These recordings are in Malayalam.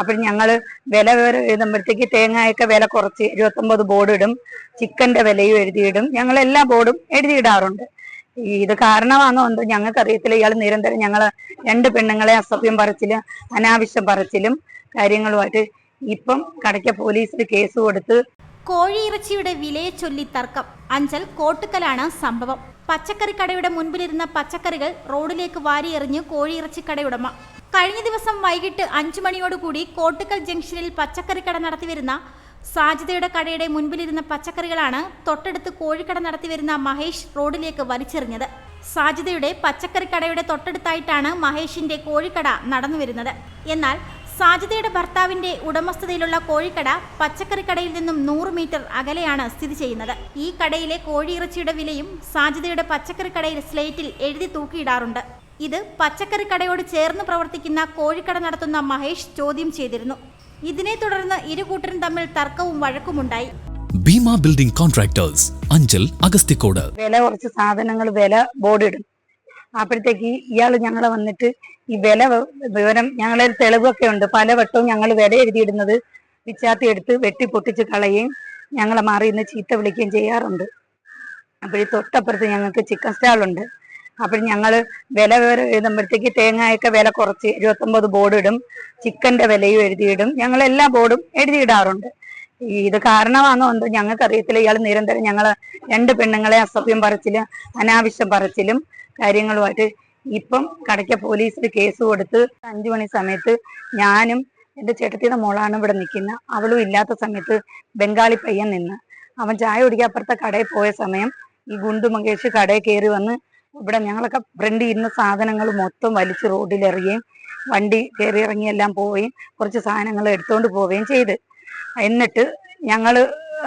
അപ്പോൾ ഞങ്ങൾ വില വിവരം എഴുതുമ്പോഴത്തേക്ക് തേങ്ങയൊക്കെ വില കുറച്ച് ഇരുപത്തൊമ്പത് ബോർഡ് ഇടും. ചിക്കന്റെ വിലയും എഴുതിയിടും. ഞങ്ങൾ എല്ലാ ബോർഡും എഴുതിയിടാറുണ്ട്. ഇത് കാരണമാണോ എന്തോ ഞങ്ങൾക്ക് അറിയത്തില്ല ഇയാൾ നിരന്തരം ഞങ്ങളെ രണ്ട് പെണ്ണുങ്ങളെ അസഭ്യം പറച്ചിലും അനാവശ്യം പറച്ചിലും കാര്യങ്ങളുമായിട്ട് ഇപ്പം കടയ്ക്ക പോലീസിൽ കേസ് കൊടുത്ത് കോഴിയിറച്ചിയുടെ വിലയെ ചൊല്ലി തർക്കം. അഞ്ചൽ കോട്ടുക്കലാണ് സംഭവം. പച്ചക്കറി കടയുടെ മുൻപിലിരുന്ന പച്ചക്കറികൾ റോഡിലേക്ക് വാരിയെറിഞ്ഞ് കോഴിയിറച്ചി കടയുടമ കഴിഞ്ഞ ദിവസം വൈകിട്ട് അഞ്ചു മണിയോടുകൂടി കോട്ടുക്കൽ ജംഗ്ഷനിൽ പച്ചക്കറി കട നടത്തിവരുന്ന സാജിതയുടെ കടയുടെ മുൻപിലിരുന്ന പച്ചക്കറികളാണ് തൊട്ടടുത്ത് കോഴിക്കട നടത്തിവരുന്ന മഹേഷ് റോഡിലേക്ക് വലിച്ചെറിഞ്ഞത്. സാജിതയുടെ പച്ചക്കറി കടയുടെ തൊട്ടടുത്തായിട്ടാണ് മഹേഷിന്റെ കോഴിക്കട നടന്നു വരുന്നത് എന്നാൽ സാജിദയുടെ ഭർത്താവിന്റെ ഉടമസ്ഥതയിലുള്ള കോഴിക്കട പച്ചക്കറിക്കടയിൽ നിന്നും നൂറ് മീറ്റർ അകലെയാണ് സ്ഥിതി ചെയ്യുന്നത്. ഈ കടയിലെ കോഴിയിറച്ചിയുടെ വിലയും സാജിദയുടെ പച്ചക്കറിക്കടയിൽ സ്ലേറ്റിൽ എഴുതി തൂക്കിയിടാറുണ്ട്. ഇത് പച്ചക്കറിക്കടയോട് ചേർന്ന് പ്രവർത്തിക്കുന്ന കോഴിക്കട നടത്തുന്ന മഹേഷ് ചോദ്യം ചെയ്തിരുന്നു. ഇതിനെ തുടർന്ന് ഇരു കൂട്ടരും തമ്മിൽ തർക്കവും വഴക്കുമുണ്ടായി ഭീമ ബിൽഡിംഗ് കോൺട്രാക്ടേഴ്സ് അഞ്ചൽ അഗസ്തിക്കോട് വില കുറച്ച് സാധനങ്ങൾ വില ബോർഡ് ഇടും അപ്പോഴത്തേക്ക് ഇയാൾ ഞങ്ങളെ വന്നിട്ട് ഈ വില വിവരം ഞങ്ങളെ തെളിവൊക്കെ ഉണ്ട്. പല വട്ടവും ഞങ്ങൾ വില എഴുതിയിടുന്നത് വിച്ചാത്തി എടുത്ത് വെട്ടി പൊട്ടിച്ച് കളയുകയും ഞങ്ങളെ മാറി ഇന്ന് ചീത്ത വിളിക്കുകയും ചെയ്യാറുണ്ട്. അപ്പോഴീ തൊട്ടപ്പുറത്ത് ഞങ്ങൾക്ക് ചിക്കൻ സ്റ്റാളുണ്ട്. അപ്പോൾ ഞങ്ങൾ വില വിവരം എഴുതുമ്പോഴത്തേക്ക് തേങ്ങയൊക്കെ വില കുറച്ച് ഇരുപത്തൊമ്പത് ബോർഡ് ഇടും. ചിക്കന്റെ വിലയും എഴുതിയിടും. ഞങ്ങൾ എല്ലാ ബോർഡും എഴുതിയിടാറുണ്ട്. ഇത് കാരണമാണോ എന്തോ ഞങ്ങൾക്ക് അറിയത്തില്ല ഇയാൾ നിരന്തരം ഞങ്ങളെ രണ്ട് പെണ്ണുങ്ങളെ അസഭ്യം പറച്ചിലും അനാവശ്യം പറച്ചിലും കാര്യങ്ങളുമായിട്ട് ഇപ്പം കടയ്ക്ക പോലീസിൽ കേസ് കൊടുത്ത് അഞ്ചു മണി സമയത്ത് ഞാനും എന്റെ ചേട്ടത്തിയുടെ മോളാണ് ഇവിടെ നിൽക്കുന്ന. അവളും ഇല്ലാത്ത സമയത്ത് ബംഗാളി പയ്യൻ നിന്ന്. അവൻ ചായ കുടിക്കാൻ അപ്പുറത്തെ കടയിൽ പോയ സമയം ഈ ഗുണ്ടു മകേഷ് കടയിൽ കയറി വന്ന് ഇവിടെ ഞങ്ങളൊക്കെ ഫ്രണ്ടിൽ ഇരുന്ന സാധനങ്ങൾ മൊത്തം വലിച്ച് റോഡിലെറിയുകയും വണ്ടി കയറി ഇറങ്ങിയെല്ലാം പോവുകയും കുറച്ച് സാധനങ്ങൾ എടുത്തുകൊണ്ട് പോവുകയും ചെയ്ത്. എന്നിട്ട് ഞങ്ങൾ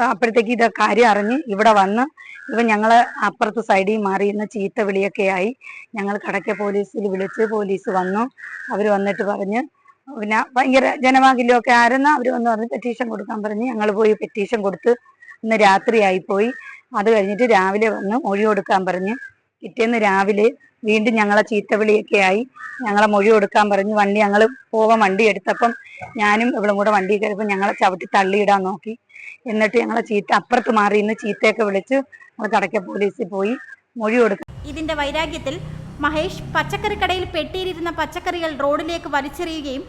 അപ്പോഴത്തേക്ക് ഇത് കാര്യം അറിഞ്ഞ് ഇവിടെ വന്ന് ഇവൻ ഞങ്ങളെ അപ്പുറത്ത് സൈഡിൽ മാറി ഇന്ന് ചീത്ത വിളിയൊക്കെ ആയി. ഞങ്ങൾ കടയ്ക്ക പോലീസിൽ വിളിച്ച് പോലീസ് വന്നു. അവർ വന്നിട്ട് പറഞ്ഞ് പിന്നെ ഭയങ്കര ജനമാകില്യമൊക്കെ ആയിരുന്നു അവർ വന്ന് പറഞ്ഞ് പെറ്റീഷൻ കൊടുക്കാൻ പറഞ്ഞ് ഞങ്ങൾ പോയി പെറ്റീഷൻ കൊടുത്ത് ഇന്ന് രാത്രിയായി പോയി. അത് കഴിഞ്ഞിട്ട് രാവിലെ വന്ന് മൊഴി കൊടുക്കാൻ പറഞ്ഞ് പിറ്റേന്ന് രാവിലെ വീണ്ടും ഞങ്ങളെ ചീത്തവിളിയൊക്കെ ആയി. ഞങ്ങളെ മൊഴി കൊടുക്കാൻ പറഞ്ഞു. വണ്ടി ഞങ്ങൾ പോവാൻ വണ്ടി എടുത്തപ്പം ഞാനും ഇവളും കൂടെ വണ്ടി കയറിയപ്പോൾ ഞങ്ങളെ ചവിട്ടി തള്ളിയിടാൻ നോക്കി. എന്നിട്ട് ഞങ്ങളെ ചീത്ത അപ്പുറത്ത് മാറി ഇന്ന് ചീത്തയൊക്കെ വിളിച്ച് ഞങ്ങൾ കടക്ക പോലീസിൽ പോയി മൊഴി കൊടുക്കും ഇതിന്റെ വൈരാഗ്യത്തിൽ മഹേഷ് പച്ചക്കറി കടയിൽ പെട്ടിയിലിരുന്ന പച്ചക്കറികൾ റോഡിലേക്ക് വലിച്ചെറിയുകയും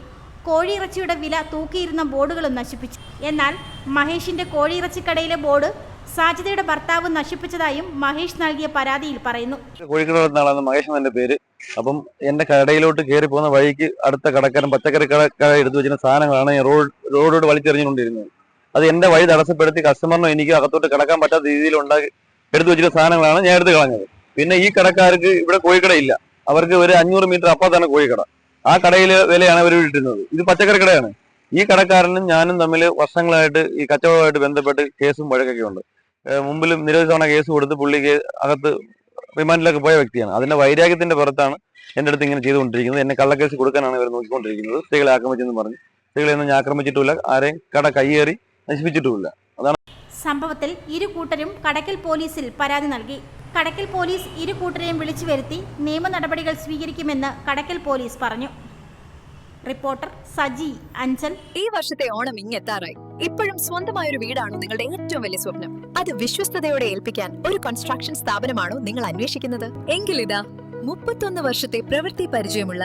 കോഴിയിറച്ചിയുടെ വില തൂക്കിയിരുന്ന ബോർഡുകളും നശിപ്പിച്ചു. എന്നാൽ മഹേഷിന്റെ കോഴിയിറച്ചിക്കടയിലെ ബോർഡ് സാജിതയുടെ ഭർത്താവ് നശിപ്പിച്ചതായും മഹേഷ് നൽകിയ പരാതിയിൽ പറയുന്നു. കോഴിക്കോട് നിന്നാളാണ് മഹേഷ് എന്റെ പേര്. അപ്പം എന്റെ കടയിലോട്ട് കയറി പോകുന്ന വഴിക്ക് അടുത്ത കടക്കാരൻ പച്ചക്കറി കട എടുത്തു വെച്ചിരുന്ന സാധനങ്ങളാണ് റോഡ് റോഡോട് വലിച്ചെറിഞ്ഞുകൊണ്ടിരുന്നത്. അത് എന്റെ വഴി തടസ്സപ്പെടുത്തി കസ്റ്റമറിനും എനിക്ക് അകത്തോട്ട് കടക്കാൻ പറ്റാത്ത രീതിയിൽ ഉണ്ടാക്കി എടുത്തു വെച്ചിരുന്ന സാധനങ്ങളാണ് ഞാൻ എടുത്ത് കളഞ്ഞത്. പിന്നെ ഈ കടക്കാർക്ക് ഇവിടെ കോഴിക്കടയില്ല അവർക്ക് ഒരു അഞ്ഞൂറ് മീറ്റർ അപ്പുറത്താണ് കോഴിക്കട. ആ കടയിലെ വിലയാണ് അവർ ഇട്ടിരുന്നത് ഇത് പച്ചക്കറി കടയാണ്. ഈ കടക്കാരനും ഞാനും തമ്മിൽ വർഷങ്ങളായിട്ട് ഈ കച്ചവടമായിട്ട് ബന്ധപ്പെട്ട് കേസും വഴക്കൊക്കെ ഉണ്ട്. മുമ്പിലും നിരവധി തവണ കേസ് കൊടുത്ത് പുള്ളിക്ക് അകത്ത് റിമാൻഡിലൊക്കെ പോയ വ്യക്തിയാണ്. അതിന്റെ വൈരാഗ്യത്തിന്റെ പുറത്താണ് എന്റെ അടുത്ത് ഇങ്ങനെ ചെയ്തുകൊണ്ടിരിക്കുന്നത്. എന്നെ കള്ളക്കേസ് കൊടുക്കാനാണ് ഇവർ നോക്കിക്കൊണ്ടിരിക്കുന്നത്. സ്ത്രീകളെ ആക്രമിച്ചെന്ന് പറഞ്ഞു. സ്ത്രീകളെ ഒന്നും ഞാൻ ആക്രമിച്ചിട്ടില്ല ആരെയും കട കയ്യേറി നശിപ്പിച്ചിട്ടുമില്ല. അതാണ് സംഭവത്തിൽ ഇരു കൂട്ടരും കടക്കൽ പോലീസിൽ പരാതി നൽകി. കടക്കൽ പോലീസ് ഇരു കൂട്ടരെയും വിളിച്ചു വരുത്തി നിയമ നടപടികൾ സ്വീകരിക്കുമെന്ന് കടക്കൽ പോലീസ് പറഞ്ഞു. റിപ്പോർട്ടർ സജി അഞ്ചൽ ഈ വർഷത്തെ ഓണം ഇങ്ങെത്താറായി. ഇപ്പോഴും സ്വന്തമായ ഒരു വീടാണോ നിങ്ങളുടെ ഏറ്റവും വലിയ സ്വപ്നം. അത് വിശ്വസ്തയോടെ ഏൽപ്പിക്കാൻ ഒരു കൺസ്ട്രക്ഷൻ സ്ഥാപനമാണോ നിങ്ങൾ അന്വേഷിക്കുന്നത്? എങ്കിൽ ഇതാ മുപ്പത്തൊന്ന് വർഷത്തെ പ്രവൃത്തി പരിചയമുള്ള